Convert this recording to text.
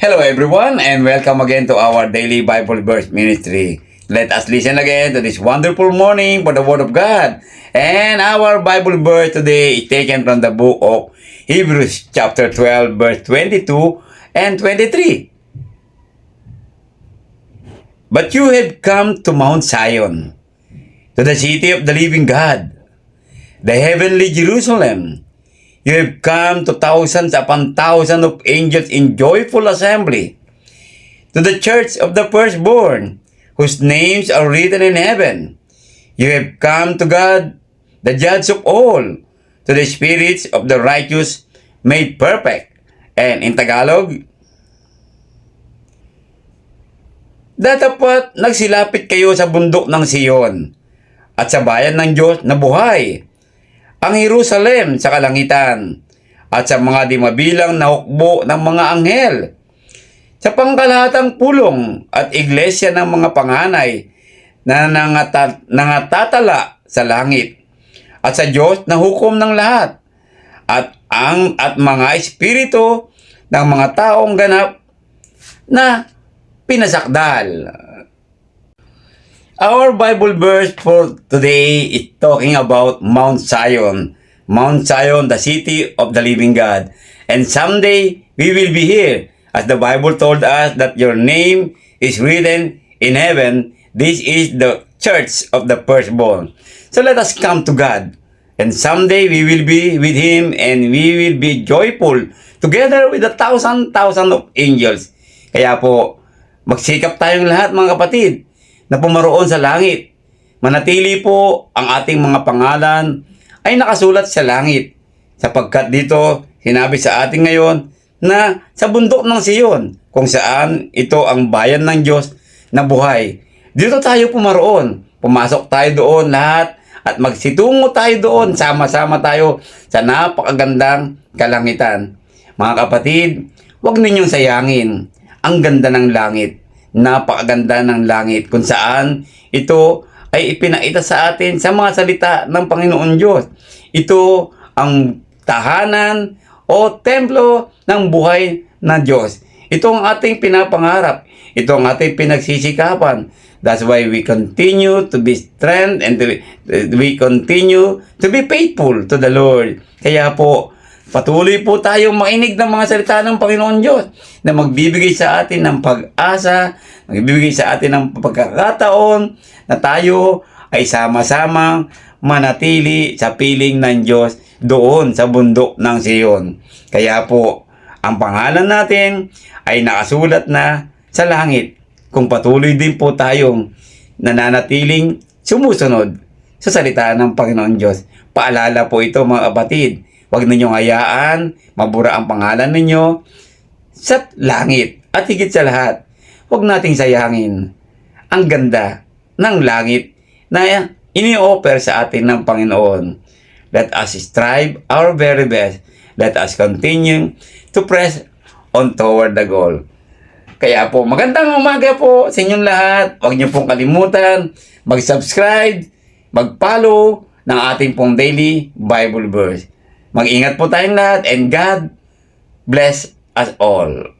Hello everyone and welcome again to our daily Bible verse ministry. Let us listen again to this wonderful morning for the Word of God. And our Bible verse today is taken from the book of Hebrews chapter 12 verse 22 and 23. But you have come to Mount Zion, to the city of the living God, the heavenly Jerusalem. You have come to thousands upon thousands of angels in joyful assembly, to the church of the firstborn, whose names are written in heaven. You have come to God, the judge of all, to the spirits of the righteous made perfect. And in Tagalog, Datapat nagsilapit kayo sa bundok ng Siyon at sa bayan ng Diyos na buhay, ang Jerusalem sa kalangitan at sa mga di mabilang na hukbo ng mga anghel, sa pangkalahatang pulong at iglesia ng mga panganay na nangata- nangatatala sa langit at sa Diyos na hukom ng lahat at ang at mga espiritu ng mga taong ganap na pinasakdal. Our Bible verse for today is talking about Mount Zion. Mount Zion, the city of the living God. And someday we will be here. As the Bible told us that your name is written in heaven. This is the church of the firstborn. So let us come to God. And someday we will be with Him and we will be joyful together with a thousand thousand of angels. Kaya po, magsikap tayong lahat mga kapatid na pumaroon sa langit. Manatili po ang ating mga pangalan ay nakasulat sa langit. Sapagkat dito, sinabi sa atin ngayon na sa bundok ng Siyon, kung saan ito ang bayan ng Diyos na buhay. Dito tayo pumaroon. Pumasok tayo doon lahat at magsitungo tayo doon. Sama-sama tayo sa napakagandang kalangitan. Mga kapatid, huwag ninyong sayangin ang ganda ng langit. Napakaganda ng langit kung saan ito ay ipinaita sa atin sa mga salita ng Panginoon Diyos. Ito ang tahanan o templo ng buhay na Diyos. Ito ang ating pinapangarap. Ito ang ating pinagsisikapan. That's why we continue to be strength and to, we continue to be faithful to the Lord. Kaya po, patuloy po tayong makinig ng mga salita ng Panginoon Diyos na magbibigay sa atin ng pag-asa, magbibigay sa atin ng pagkakataon na tayo ay sama-samang manatili sa piling ng Diyos doon sa bundok ng Siyon. Kaya po, ang pangalan natin ay nakasulat na sa langit kung patuloy din po tayong nananatiling sumusunod sa salita ng Panginoon Diyos. Paalala po ito mga kapatid, huwag ninyong hayaan, mabura ang pangalan ninyo sa langit. At higit sa lahat, huwag nating sayangin ang ganda ng langit na ini-offer sa atin ng Panginoon. Let us strive our very best. Let us continue to press on toward the goal. Kaya po, magandang umaga po sa inyong lahat. Huwag niyo pong kalimutan mag-subscribe, mag-follow ng ating pong daily Bible verse. Mag-ingat po tayong lahat and God bless us all.